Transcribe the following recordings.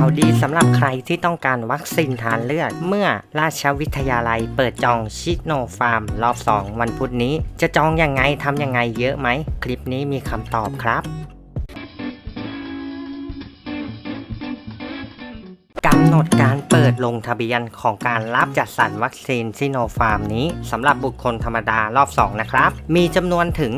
าวดีสำหรับใครที่ต้องการวัคซีนทานเลือด เมื่อราชวิทยาลัยเปิดจองชิโนฟาร์ม รอบ 2 วันพุธนี้ จะจองยังไงทำยังไงเยอะไหม คลิปนี้มีคำตอบครับำหนดการเปิดลงทะเบียนของการรับจัดสรรวัคซีนซิโนฟาร์มนี้สำหรับบุคคลธรรมดารอบ 2 นะครับ มีจำนวนถึง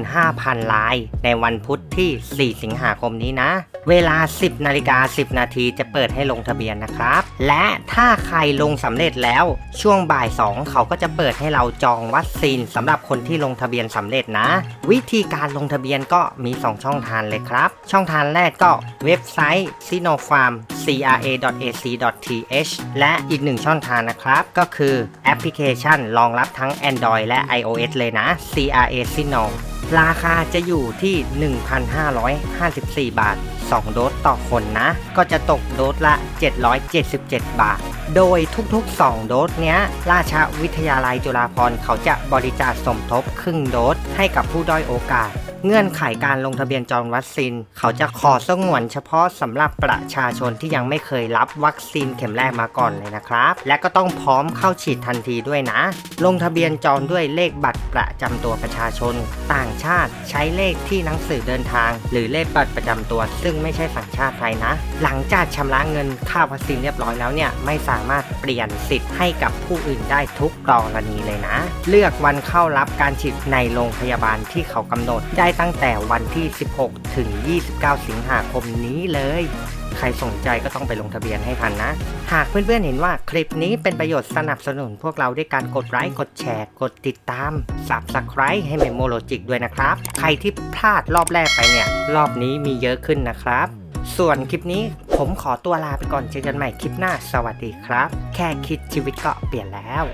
75,000ลาย ในวันพุธที่ 4 สิงหาคมนี้นะ เวลา 10 นาฬิกา 10 นาทีจะเปิดให้ลงทะเบียนนะครับ และถ้าใครลงสำเร็จแล้วช่วงบ่าย 2 เขาก็จะเปิดให้เราจองวัคซีนสำหรับคนที่ลงทะเบียนสำเร็จนะ วิธีการลงทะเบียนก็มี 2 ช่องทางเลยครับ ช่องทางแรกก็เว็บไซต์ sinopharm cra.ac.th และอีกหนึ่งช่องทางนะครับ ก็คือแอปพลิเคชันรองรับทั้ง Android และ iOS เลยนะ CRA Sino ราคาจะอยู่ที่ 1,554 บาท 2 โดสต่อคนนะ ก็จะตกโดสละ 777 บาท โดยทุกๆ 2 โดสเนี้ย ราชวิทยาลัยจุฬาภรณ์เขาจะบริจาคสมทบครึ่งโดสให้กับผู้ด้อยโอกาสเงื่อนไขการลงทะเบียนจองวัคซีน เขาจะขอสงวนเฉพาะสำหรับประชาชนที่ยังไม่เคยรับวัคซีนเข็มแรกมาก่อนเลยนะครับ และก็ต้องพร้อมเข้าฉีดทันทีด้วยนะ ลงทะเบียนจองด้วยเลขบัตรประจำตัวประชาชน ต่างชาติใช้เลขที่หนังสือเดินทาง หรือเลขบัตรประจำตัว ซึ่งไม่ใช่สัญชาติไทยนะ หลังจากชำระเงินค่าวัคซีนเรียบร้อยแล้วเนี่ยไม่สามารถเปลี่ยนสิทธิ์ให้กับผู้อื่นได้ทุกกรณีเลยนะ เลือกวันเข้ารับการฉีดในโรงพยาบาลที่เขากำหนดได้ตั้งแต่วันที่ 16 ถึง 29 สิงหาคมนี้เลย ใครสนใจก็ต้องไปลงทะเบียนให้ทันนะ หากเพื่อนๆเห็นว่าคลิปนี้เป็นประโยชน์สนับสนุนพวกเราด้วยการกดไลค์กดแชร์กดติดตาม Subscribe ให้ Memo Logic ด้วยนะครับ ใครที่พลาดรอบแรกไปเนี่ย รอบนี้มีเยอะขึ้นนะครับ ส่วนคลิปนี้ผมขอตัวลาไปก่อนเจอกันใหม่คลิปหน้า สวัสดีครับ แค่คิดชีวิตก็เปลี่ยนแล้ว